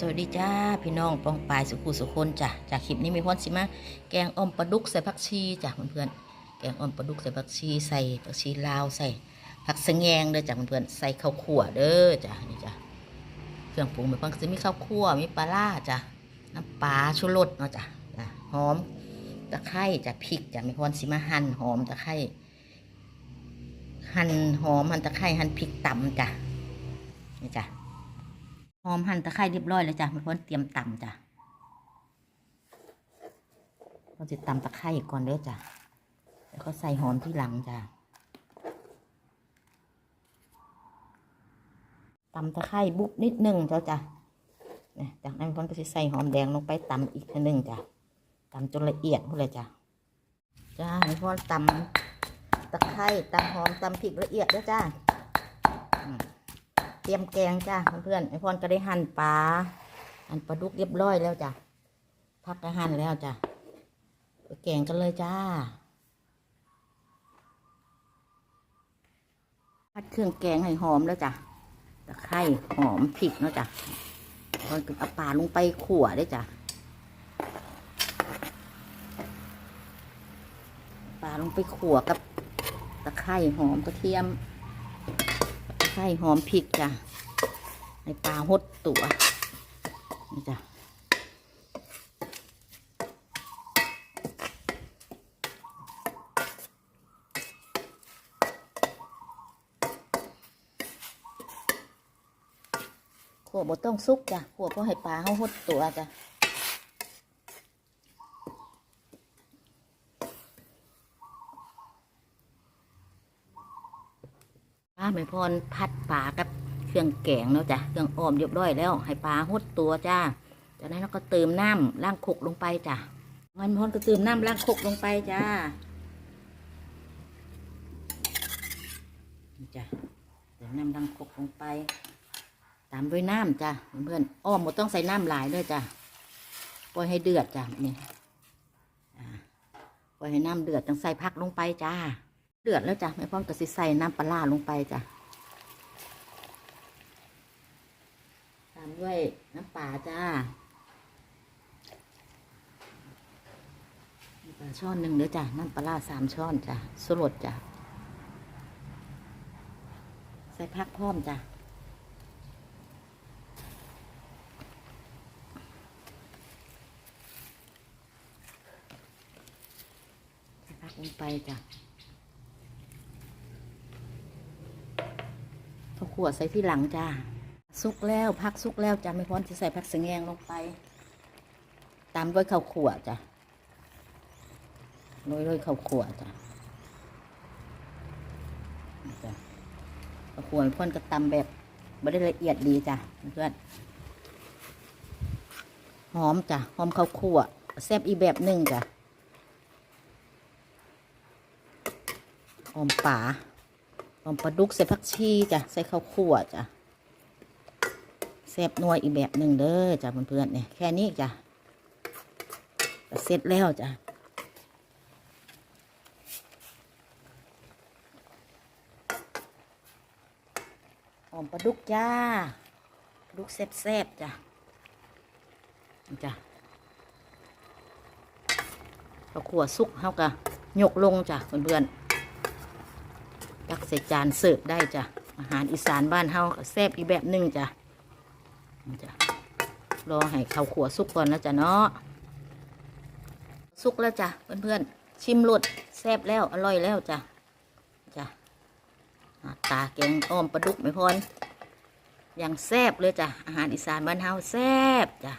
สวัสดีจ้าพี่น้องปองปายสุขุสุคนจ้ะจากคลิปนี้มีพรสิมาแกงอ่อมปลาดุกใส่ผักชีจ้ะเพื่อนๆแกงอ่อมปลาดุกใส่ผักชีใส่ผักชีลาวใส่ผักสะแงงเด้อจ้ะเพื่อนๆใส่ข้าวขั่วเด้อจ้ะนี่จ้ะเครื่องปรุงมีพังจะมีข้าวคั่วมีปลาล่าจ้ะน้ำปลาชูรสเนาะจ้ะจ้ะหอมตะไคร้จ้ะพริกจ้ะมีพรสิมาหั่นหอมตะไคร้หั่นหอมหั่นตะไคร้หั่นพริกตำจ้ะนี่จ้ะ อมหั่นตะไคร้เรียบร้อยแล้วจ้ะมันพิ่นเตรียมตำจ้ะเราจะตำตะไคร้ก่อนเด้อจ้ะแล้วก็ใส่หอมที่หลังจ้ะตำตะไคร้บุบนิดหนึ่งเจ้าจ้ะนี่จากนั้นพิ่นก็จะใส่หอมแดงลงไปตำอีกทีหนึ่งจ้ะตำจนละเอียดหมดเลยจ้ะจ้าให้พ่อตำตะไคร้ตำหอมตำพริกละเอียดเด้อจ้า เตรียมแกงจ้าเพื่อนไอพรก็ได้หั่นปลาหั่นปลาดุกเรียบร้อยแล้วจ้ะพักก็หั่นแล้วจ้ะแกงกันเลยจ้าพัดเครื่องแกงให้หอมแล้วจ้ะตะไคร้หอมพริกเนาะจ้ะพรก็เอาปลาลงไปขั่วได้จ้ะปลาลงไปขั่วกับตะไคร้หอมกระเทียม ไข่หอมพริกจ้ะในปลาหดตัวนี่จ้ะขัวบต้องซุกจ้ะขัวเพราะให้ปลาเขาหดตัวจ้ะาแม่พรพัดปลากับเครื่องแกงเนาะจ้ะเครื่องออมเรียบร้อยแล้ว ให้ปลาหดตัวจ้าจากนั้นเราก็เติมน้ำล้างคกลงไปจ้ะแม่พรก็เติมน้ำล้างคกลงไปจ้าจ้ะเติมน้ำล้างคกลงไป ตามด้วยน้ำจ้ะเพื่อนๆอ้อมหมดต้องใส่น้ำหลายด้วยจ้ะปล่อยให้เดือดจ้ะนี่อ่าปล่อยให้น้ำเดือดต้องใส่พักลงไปจ้า เดือดแล้วจ้ะแม่พ่อก็สิใส่น้ำปลาร้าลงไปจ้ะตามด้วยน้ำปลาจ้าปลาช้อนหนึ่งเด้อจ้ะน้ำปลาร้าสามช้อนจ้ะสลดจ้ะใส่พักพร้อมจ้ะใส่พักลงไปจ้ะ ข้าวขั่วใส่ที่หลังจ้าสุกแล้วพักสุกแล้วจ้าไม่พร้อมจะใส่ผักสะแงงลงไป ตามด้วยข้าวขั่วจ้ะโรยด้วยข้าวขั่วจ้ะนี่จ้ะข้าวขั่วไม่พร้อมก็ตำแบบไม่ได้ละเอียดดีจ้ะเพื่อนหอมจ้ะหอมข้าวขั่วแซ่บอีแบบหนึ่งจ้ะหอมป่า อมปลาดุกใส่ผักชีจ้ะใส่ข้าวคั่วจ้ะแซ่บนัวอีกแบบหนึ่งเด้อจ้ะเพื่อนๆเนี่ยแค่นี้จ้ะเสร็จแล้วจ้ะหอมปลาดุกจ้าลาดุกแซ่บๆจ้ะจ้ะข้าวคั่วสุกเท่ากับยกลงจ้ะเพื่อนๆ ตักใส่จานเสิร์ฟได้จ้ะ อาหารอีสานบ้านเฮาแซ่บอีแบบหนึ่งจ้ะจ้ะรอให้ข้าวขัวสุกก่อนนะจ้ะเนาะสุกแล้วจ้ะเพื่อนๆ ชิมรสแซ่บแล้วอร่อยแล้วจ้ะจ้ะตาแกงอ้อมปลาดุกไม่พรอย่างแซ่บเลยจ้ะอาหารอีสานบ้านเฮาแซ่บจ้ะ